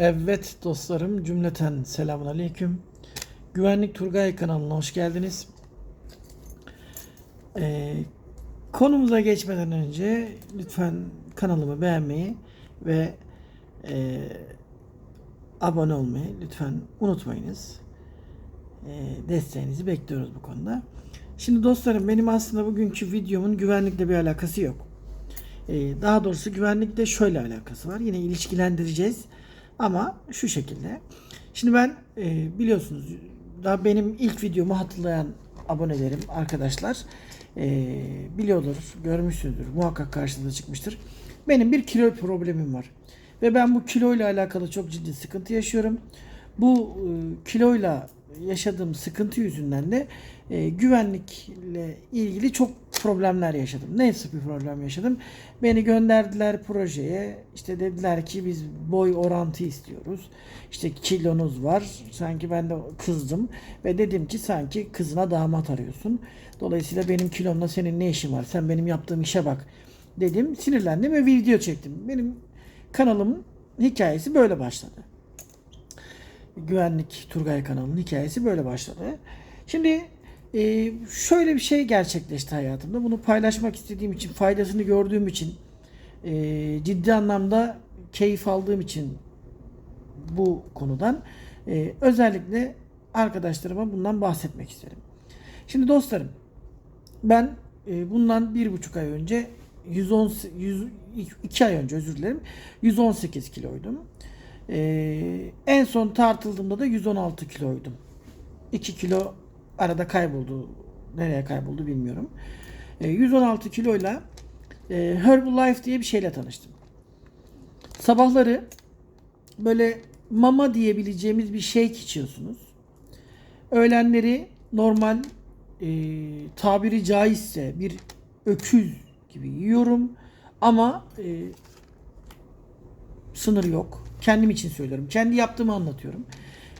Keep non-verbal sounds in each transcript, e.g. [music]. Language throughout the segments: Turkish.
Evet dostlarım cümleten selamun aleyküm. Güvenlik Turgay kanalına hoş geldiniz. Ee, konumuza geçmeden önce lütfen kanalımı beğenmeyi ve e, abone olmayı lütfen unutmayınız. E, desteğinizi bekliyoruz bu konuda. Şimdi dostlarım benim aslında bugünkü videomun güvenlikle bir alakası yok. Ee, daha doğrusu güvenlikle şöyle alakası var. Yine ilişkilendireceğiz. Ama şu şekilde. Şimdi ben e, biliyorsunuz daha benim ilk videomu hatırlayan abonelerim, arkadaşlar e, biliyordur, görmüşsünüzdür. Muhakkak karşınıza çıkmıştır. Benim bir kilo problemim var. Ve ben bu kiloyla alakalı çok ciddi sıkıntı yaşıyorum. Bu e, kiloyla yaşadığım sıkıntı yüzünden de e, güvenlikle ilgili çok problemler yaşadım. Ne bir problem yaşadım? Beni gönderdiler projeye. İşte dediler ki biz boy orantı istiyoruz. İşte kilonuz var. Sanki ben de kızdım. Ve dedim ki sanki kızına damat arıyorsun. Dolayısıyla benim kilomla senin ne işin var? Sen benim yaptığım işe bak. Dedim. Sinirlendim ve video çektim. Benim kanalımın hikayesi böyle başladı. Güvenlik Turgay kanalının hikayesi böyle başladı. Şimdi e, şöyle bir şey gerçekleşti hayatımda. Bunu paylaşmak istediğim için, faydasını gördüğüm için, e, ciddi anlamda keyif aldığım için bu konudan e, özellikle arkadaşlarıma bundan bahsetmek isterim. Şimdi dostlarım, ben e, bundan bir buçuk ay önce 110 100, 2 ay önce özür dilerim 118 kiloydum. Ee, en son tartıldığımda da 116 kiloydum. 2 kilo arada kayboldu. Nereye kayboldu bilmiyorum. Ee, 116 kiloyla e, Herbalife diye bir şeyle tanıştım. Sabahları böyle mama diyebileceğimiz bir shake içiyorsunuz. Öğlenleri normal e, tabiri caizse bir öküz gibi yiyorum. Ama e, sınır yok. Kendim için söylüyorum. Kendi yaptığımı anlatıyorum.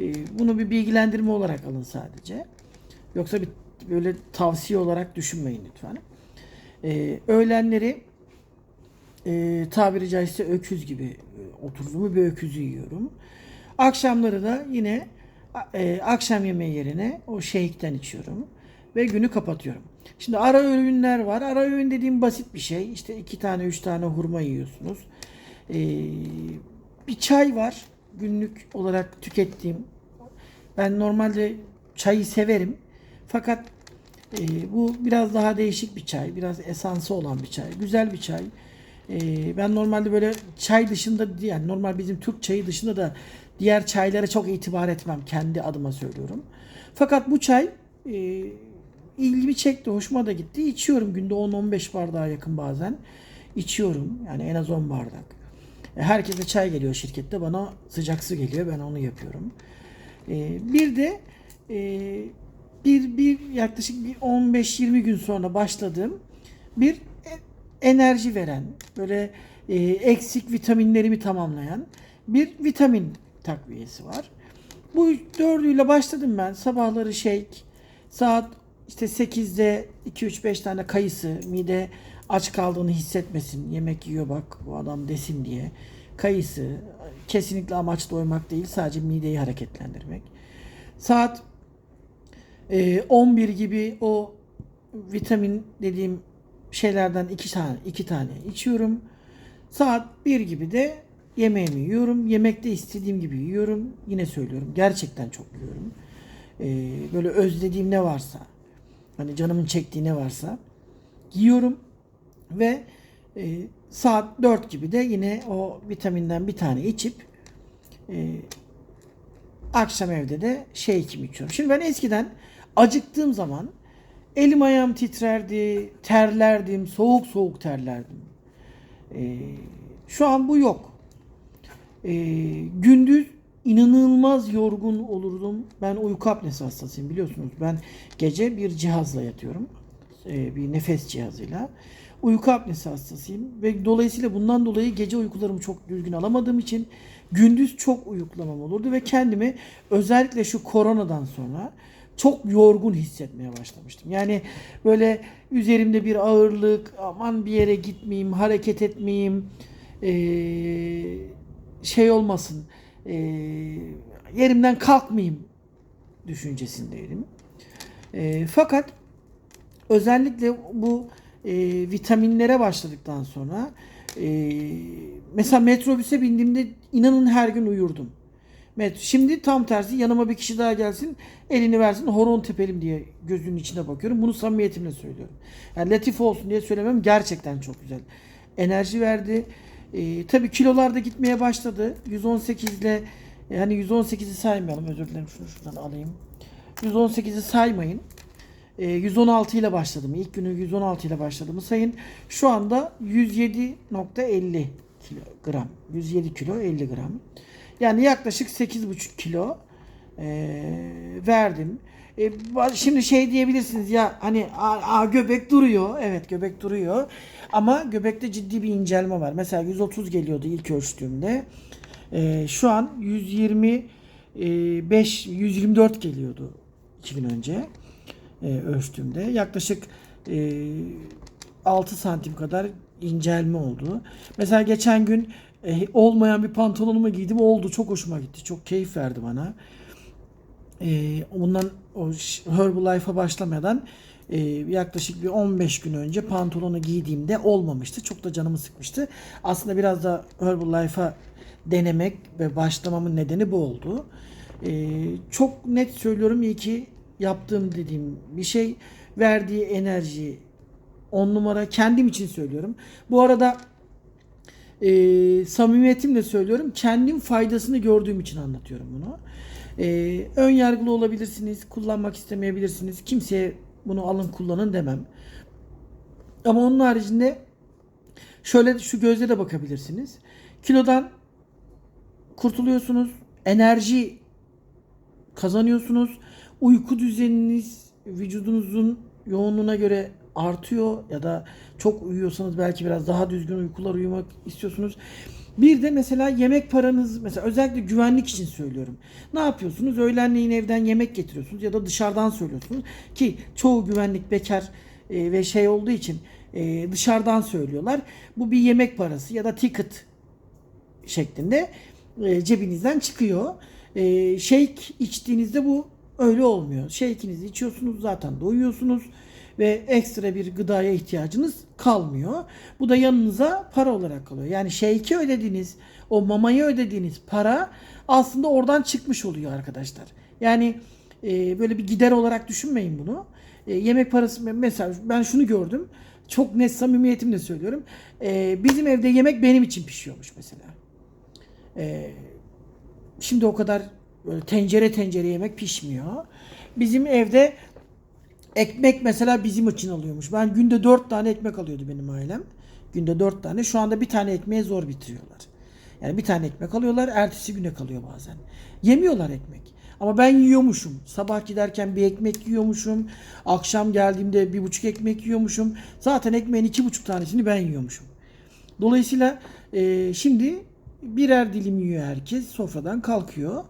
E, bunu bir bilgilendirme olarak alın sadece. Yoksa bir böyle tavsiye olarak düşünmeyin lütfen. E, öğlenleri e, tabiri caizse öküz gibi e, oturduğumu bir öküzü yiyorum. Akşamları da yine e, akşam yemeği yerine o shake'ten içiyorum ve günü kapatıyorum. Şimdi ara öğünler var. Ara öğün dediğim basit bir şey. İşte iki tane üç tane hurma yiyorsunuz. Ee, bir çay var. Günlük olarak tükettiğim. Ben normalde çayı severim. Fakat e, bu biraz daha değişik bir çay. Biraz esansı olan bir çay. Güzel bir çay. E, ben normalde böyle çay dışında yani normal bizim Türk çayı dışında da diğer çaylara çok itibar etmem. Kendi adıma söylüyorum. Fakat bu çay e, ilgimi çekti. Hoşuma da gitti. İçiyorum günde 10-15 bardağa yakın bazen. İçiyorum. Yani en az 10 bardak. E, Herkese çay geliyor şirkette. Bana sıcak su geliyor. Ben onu yapıyorum. E, Bir de e, bir, bir yaklaşık bir 15-20 gün sonra başladığım bir enerji veren, böyle e, eksik vitaminlerimi tamamlayan bir vitamin takviyesi var. Bu dördüyle başladım ben. Sabahları shake, saat işte 8'de 2-3-5 tane kayısı, mide aç kaldığını hissetmesin, yemek yiyor bak bu adam desin diye. Kayısı, kesinlikle amaç doymak değil, sadece mideyi hareketlendirmek. Saat e, 11 gibi o vitamin dediğim şeylerden iki tane iki tane içiyorum. Saat 1 gibi de yemeğimi yiyorum. Yemekte istediğim gibi yiyorum. Yine söylüyorum. Gerçekten çok yiyorum. Ee, böyle özlediğim ne varsa hani canımın çektiği ne varsa yiyorum ve e, saat 4 gibi de yine o vitaminden bir tane içip e, akşam evde de şey kim içiyorum. Şimdi ben eskiden acıktığım zaman elim ayağım titrerdi, terlerdim, soğuk soğuk terlerdim. E, şu an bu yok. E, gündüz inanılmaz yorgun olurdum. Ben uyku apnesi hastasıyım biliyorsunuz. Ben gece bir cihazla yatıyorum. E, bir nefes cihazıyla. Uyku apnesi hastasıyım ve dolayısıyla bundan dolayı gece uykularımı çok düzgün alamadığım için gündüz çok uyuklamam olurdu ve kendimi özellikle şu koronadan sonra çok yorgun hissetmeye başlamıştım. Yani böyle üzerimde bir ağırlık, aman bir yere gitmeyeyim, hareket etmeyeyim, şey olmasın, yerimden kalkmayayım düşüncesindeydim. Fakat özellikle bu vitaminlere başladıktan sonra mesela metrobüse bindiğimde inanın her gün uyurdum. Met Şimdi tam tersi yanıma bir kişi daha gelsin elini versin horon tepelim diye gözünün içine bakıyorum. Bunu samimiyetimle söylüyorum. Yani latif olsun diye söylemem gerçekten çok güzel. Enerji verdi. E, tabii kilolar da gitmeye başladı. 118 ile yani 118'i saymayalım özür dilerim şunu şuradan alayım. 118'i saymayın. E, 116 ile başladım. İlk günü 116 ile başladım. Sayın şu anda 107.50 kilogram. 107 kilo 50 gram. Yani yaklaşık 8,5 kilo e, verdim. E, şimdi şey diyebilirsiniz ya hani a, a, göbek duruyor. Evet göbek duruyor. Ama göbekte ciddi bir incelme var. Mesela 130 geliyordu ilk ölçtüğümde. E, şu an 125 124 geliyordu 2 gün önce e, ölçtüğümde. Yaklaşık e, 6 santim kadar incelme oldu. Mesela geçen gün e, olmayan bir pantolonumu giydim. Oldu. Çok hoşuma gitti. Çok keyif verdi bana. E, ondan o Herbalife'a başlamadan e, yaklaşık bir 15 gün önce pantolonu giydiğimde olmamıştı. Çok da canımı sıkmıştı. Aslında biraz da Herbalife'a denemek ve başlamamın nedeni bu oldu. E, çok net söylüyorum iyi ki yaptığım dediğim bir şey verdiği enerji 10 numara kendim için söylüyorum. Bu arada e, samimiyetimle söylüyorum. Kendim faydasını gördüğüm için anlatıyorum bunu. E, ön yargılı olabilirsiniz. Kullanmak istemeyebilirsiniz. Kimseye bunu alın kullanın demem. Ama onun haricinde şöyle şu gözle de bakabilirsiniz. Kilodan kurtuluyorsunuz. Enerji kazanıyorsunuz. Uyku düzeniniz vücudunuzun yoğunluğuna göre artıyor ya da çok uyuyorsanız belki biraz daha düzgün uykular uyumak istiyorsunuz. Bir de mesela yemek paranız mesela özellikle güvenlik için söylüyorum. Ne yapıyorsunuz? Öğlenleyin evden yemek getiriyorsunuz ya da dışarıdan söylüyorsunuz ki çoğu güvenlik bekar e, ve şey olduğu için e, dışarıdan söylüyorlar. Bu bir yemek parası ya da ticket şeklinde e, cebinizden çıkıyor. E, shake içtiğinizde bu öyle olmuyor. Shake'inizi içiyorsunuz zaten doyuyorsunuz ve ekstra bir gıdaya ihtiyacınız kalmıyor. Bu da yanınıza para olarak kalıyor. Yani shake'i ödediğiniz, o mamayı ödediğiniz para aslında oradan çıkmış oluyor arkadaşlar. Yani e, böyle bir gider olarak düşünmeyin bunu. E, yemek parası mesela ben şunu gördüm. Çok net samimiyetimle söylüyorum. E, bizim evde yemek benim için pişiyormuş mesela. E, şimdi o kadar böyle tencere tencere yemek pişmiyor. Bizim evde ekmek mesela bizim için alıyormuş. Ben günde dört tane ekmek alıyordu benim ailem. Günde dört tane. Şu anda bir tane ekmeği zor bitiriyorlar. Yani bir tane ekmek alıyorlar, ertesi güne kalıyor bazen. Yemiyorlar ekmek. Ama ben yiyormuşum. Sabah giderken bir ekmek yiyormuşum. Akşam geldiğimde bir buçuk ekmek yiyormuşum. Zaten ekmeğin iki buçuk tanesini ben yiyormuşum. Dolayısıyla e, şimdi birer dilim yiyor herkes. Sofradan kalkıyor.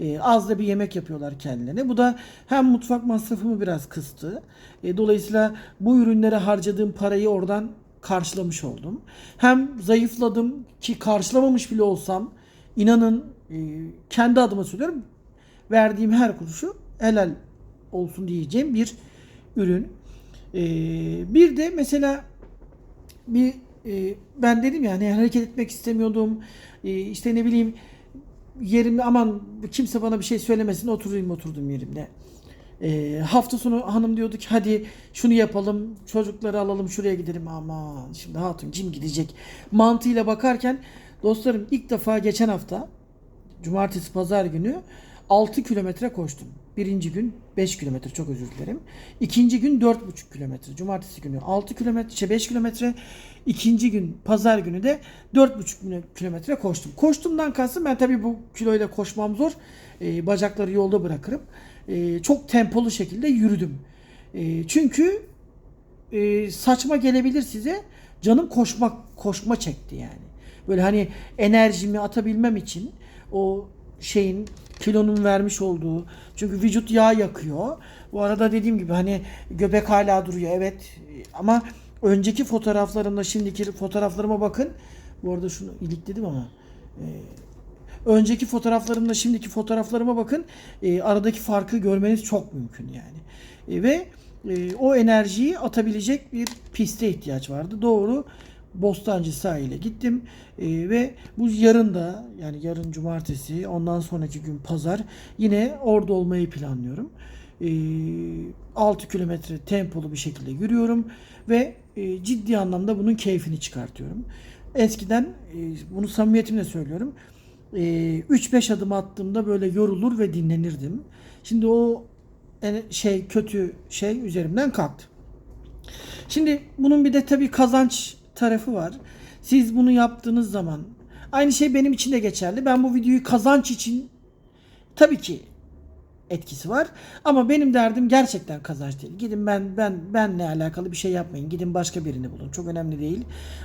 E, az da bir yemek yapıyorlar kendilerine. Bu da hem mutfak masrafımı biraz kıstı. E, dolayısıyla bu ürünlere harcadığım parayı oradan karşılamış oldum. Hem zayıfladım ki karşılamamış bile olsam inanın e, kendi adıma söylüyorum verdiğim her kuruşu helal olsun diyeceğim bir ürün. E, bir de mesela bir e, ben dedim ya hani hareket etmek istemiyordum. E, işte ne bileyim yerimde aman kimse bana bir şey söylemesin oturayım oturdum yerimde. E, hafta sonu hanım diyordu ki hadi şunu yapalım çocukları alalım şuraya gidelim aman şimdi hatun cim gidecek mantığıyla bakarken dostlarım ilk defa geçen hafta cumartesi pazar günü 6 kilometre koştum. Birinci gün 5 kilometre çok özür dilerim. İkinci gün 4,5 kilometre. Cumartesi günü 6 kilometre, şey 5 kilometre. İkinci gün pazar günü de 4,5 kilometre koştum. Koştumdan kastım ben tabii bu kiloyla koşmam zor. Ee, bacakları yolda bırakırım. Ee, çok tempolu şekilde yürüdüm. Ee, çünkü e, saçma gelebilir size. Canım koşmak koşma çekti yani. Böyle hani enerjimi atabilmem için o şeyin kilonun vermiş olduğu çünkü vücut yağ yakıyor. Bu arada dediğim gibi hani göbek hala duruyor evet ama önceki fotoğraflarımda şimdiki fotoğraflarıma bakın. Bu arada şunu ilikledim ama e, önceki fotoğraflarımla şimdiki fotoğraflarıma bakın. E, aradaki farkı görmeniz çok mümkün yani. E, ve e, o enerjiyi atabilecek bir piste ihtiyaç vardı. Doğru. Bostancı sahile gittim E, ve bu yarın da yani yarın cumartesi ondan sonraki gün pazar yine orada olmayı planlıyorum. E, 6 kilometre tempolu bir şekilde yürüyorum ve e, ciddi anlamda bunun keyfini çıkartıyorum. Eskiden e, bunu samimiyetimle söylüyorum. E, 3-5 adım attığımda böyle yorulur ve dinlenirdim. Şimdi o en- şey kötü şey üzerimden kalktı. Şimdi bunun bir de tabii kazanç tarafı var. Siz bunu yaptığınız zaman aynı şey benim için de geçerli. Ben bu videoyu kazanç için tabii ki etkisi var. Ama benim derdim gerçekten kazanç değil. Gidin ben ben benle alakalı bir şey yapmayın. Gidin başka birini bulun. Çok önemli değil.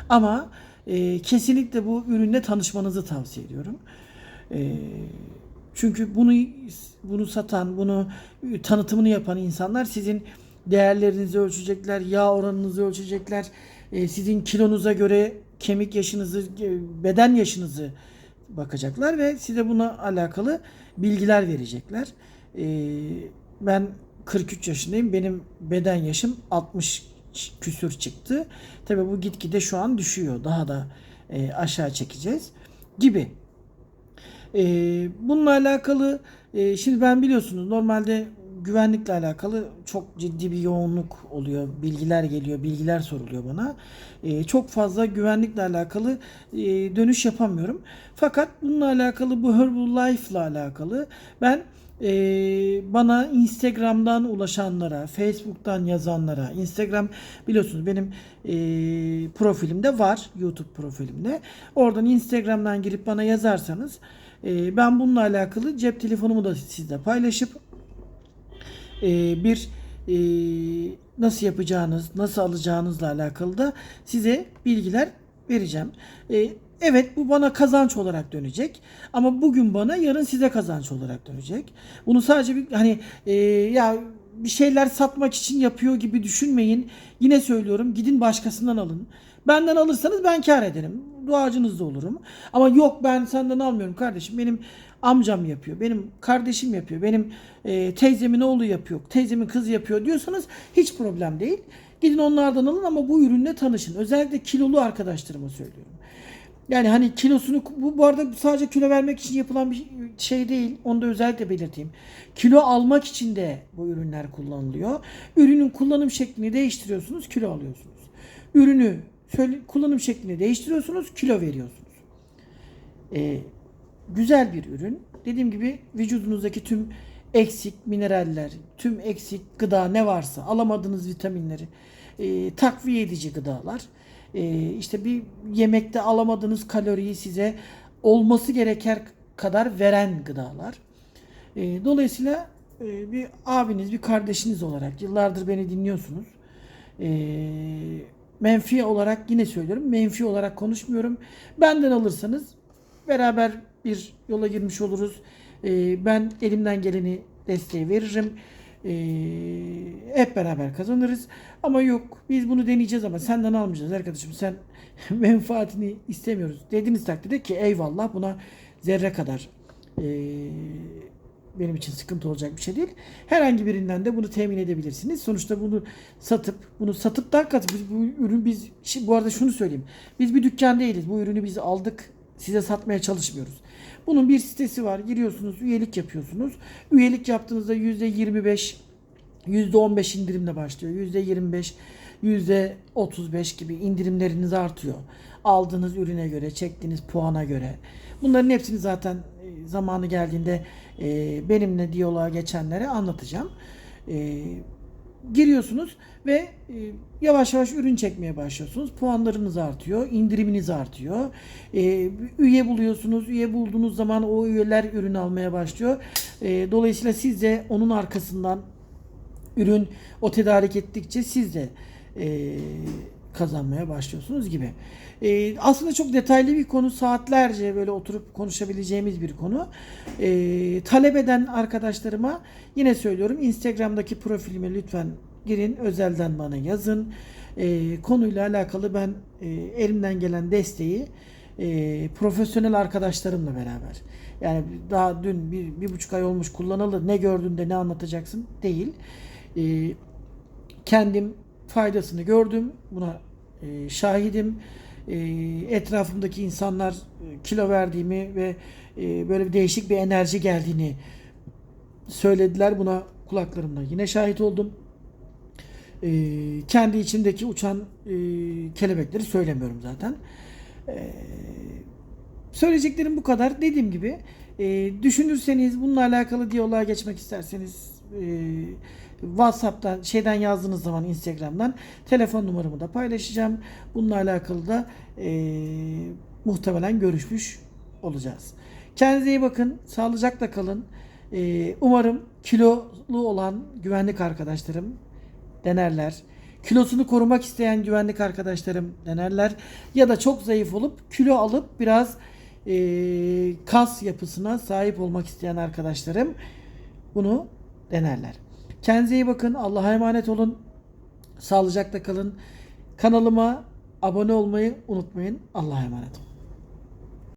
Ama e, kesinlikle bu ürünle tanışmanızı tavsiye ediyorum. E, çünkü bunu bunu satan, bunu tanıtımını yapan insanlar sizin değerlerinizi ölçecekler, yağ oranınızı ölçecekler, e, sizin kilonuza göre kemik yaşınızı, e, beden yaşınızı bakacaklar ve size buna alakalı bilgiler verecekler. E, ben 43 yaşındayım. Benim beden yaşım 60 küsür çıktı. Tabii bu gitgide şu an düşüyor. Daha da e, aşağı çekeceğiz gibi. E, bununla alakalı e, şimdi ben biliyorsunuz normalde güvenlikle alakalı çok ciddi bir yoğunluk oluyor. Bilgiler geliyor, bilgiler soruluyor bana. E, çok fazla güvenlikle alakalı e, dönüş yapamıyorum. Fakat bununla alakalı bu Herbalife ile alakalı ben e, bana Instagram'dan ulaşanlara, Facebook'tan yazanlara, Instagram biliyorsunuz benim e, profilimde var, YouTube profilimde. Oradan Instagram'dan girip bana yazarsanız e, ben bununla alakalı cep telefonumu da sizle paylaşıp e, bir e, nasıl yapacağınız, nasıl alacağınızla alakalı da size bilgiler vereceğim. E, evet bu bana kazanç olarak dönecek ama bugün bana yarın size kazanç olarak dönecek. Bunu sadece bir hani e, ya bir şeyler satmak için yapıyor gibi düşünmeyin. Yine söylüyorum gidin başkasından alın. Benden alırsanız ben kar ederim. Duacınız da olurum. Ama yok ben senden almıyorum kardeşim. Benim amcam yapıyor. Benim kardeşim yapıyor. Benim e, teyzemin oğlu yapıyor. Teyzemin kızı yapıyor diyorsanız hiç problem değil. Gidin onlardan alın ama bu ürünle tanışın. Özellikle kilolu arkadaşlarıma söylüyorum. Yani hani kilosunu bu, bu arada sadece kilo vermek için yapılan bir şey değil. Onu da özellikle belirteyim. Kilo almak için de bu ürünler kullanılıyor. Ürünün kullanım şeklini değiştiriyorsunuz, kilo alıyorsunuz. Ürünü kullanım şeklini değiştiriyorsunuz, kilo veriyorsunuz. Ee, güzel bir ürün. Dediğim gibi vücudunuzdaki tüm eksik mineraller, tüm eksik gıda ne varsa alamadığınız vitaminleri e, takviye edici gıdalar. E, işte bir yemekte alamadığınız kaloriyi size olması gereken kadar veren gıdalar. E, dolayısıyla e, bir abiniz, bir kardeşiniz olarak yıllardır beni dinliyorsunuz. E, menfi olarak yine söylüyorum. Menfi olarak konuşmuyorum. Benden alırsanız beraber bir yola girmiş oluruz. E, ben elimden geleni desteği veririm. E, hep beraber kazanırız. Ama yok biz bunu deneyeceğiz ama senden almayacağız arkadaşım. Sen [laughs] menfaatini istemiyoruz. Dediğiniz takdirde ki eyvallah buna zerre kadar e, benim için sıkıntı olacak bir şey değil. Herhangi birinden de bunu temin edebilirsiniz. Sonuçta bunu satıp bunu satıp da kat biz bu ürün biz bu arada şunu söyleyeyim. Biz bir dükkan değiliz. Bu ürünü biz aldık. Size satmaya çalışmıyoruz. Bunun bir sitesi var. Giriyorsunuz, üyelik yapıyorsunuz. Üyelik yaptığınızda %25 %15 indirimle başlıyor. %25, %35 gibi indirimleriniz artıyor. Aldığınız ürüne göre, çektiğiniz puana göre. Bunların hepsini zaten e, zamanı geldiğinde e, benimle diyaloğa geçenlere anlatacağım. Giriyorsunuz ve e, yavaş yavaş ürün çekmeye başlıyorsunuz. Puanlarınız artıyor, indiriminiz artıyor. E, üye buluyorsunuz. Üye bulduğunuz zaman o üyeler ürün almaya başlıyor. E, dolayısıyla siz de onun arkasından ürün o tedarik ettikçe siz de kazanmaya başlıyorsunuz gibi. E, aslında çok detaylı bir konu. Saatlerce böyle oturup konuşabileceğimiz bir konu. E, talep eden arkadaşlarıma yine söylüyorum. Instagram'daki profilime lütfen girin. Özelden bana yazın. E, konuyla alakalı ben e, elimden gelen desteği e, profesyonel arkadaşlarımla beraber. Yani daha dün bir, bir buçuk ay olmuş kullanalı ne gördün de ne anlatacaksın değil. E, kendim faydasını gördüm. Buna e, şahidim. E, etrafımdaki insanlar e, kilo verdiğimi ve e, böyle bir değişik bir enerji geldiğini söylediler. Buna kulaklarımla yine şahit oldum. E, kendi içimdeki uçan e, kelebekleri söylemiyorum zaten. E, söyleyeceklerim bu kadar. Dediğim gibi e, düşünürseniz bununla alakalı diyaloğa geçmek isterseniz e, WhatsApp'tan şeyden yazdığınız zaman Instagram'dan telefon numaramı da paylaşacağım. Bununla alakalı da e, muhtemelen görüşmüş olacağız. Kendinize iyi bakın. Sağlıcakla kalın. E, umarım kilolu olan güvenlik arkadaşlarım denerler. Kilosunu korumak isteyen güvenlik arkadaşlarım denerler. Ya da çok zayıf olup kilo alıp biraz e, kas yapısına sahip olmak isteyen arkadaşlarım bunu denerler. Kendinize iyi bakın. Allah'a emanet olun. Sağlıcakla kalın. Kanalıma abone olmayı unutmayın. Allah'a emanet olun.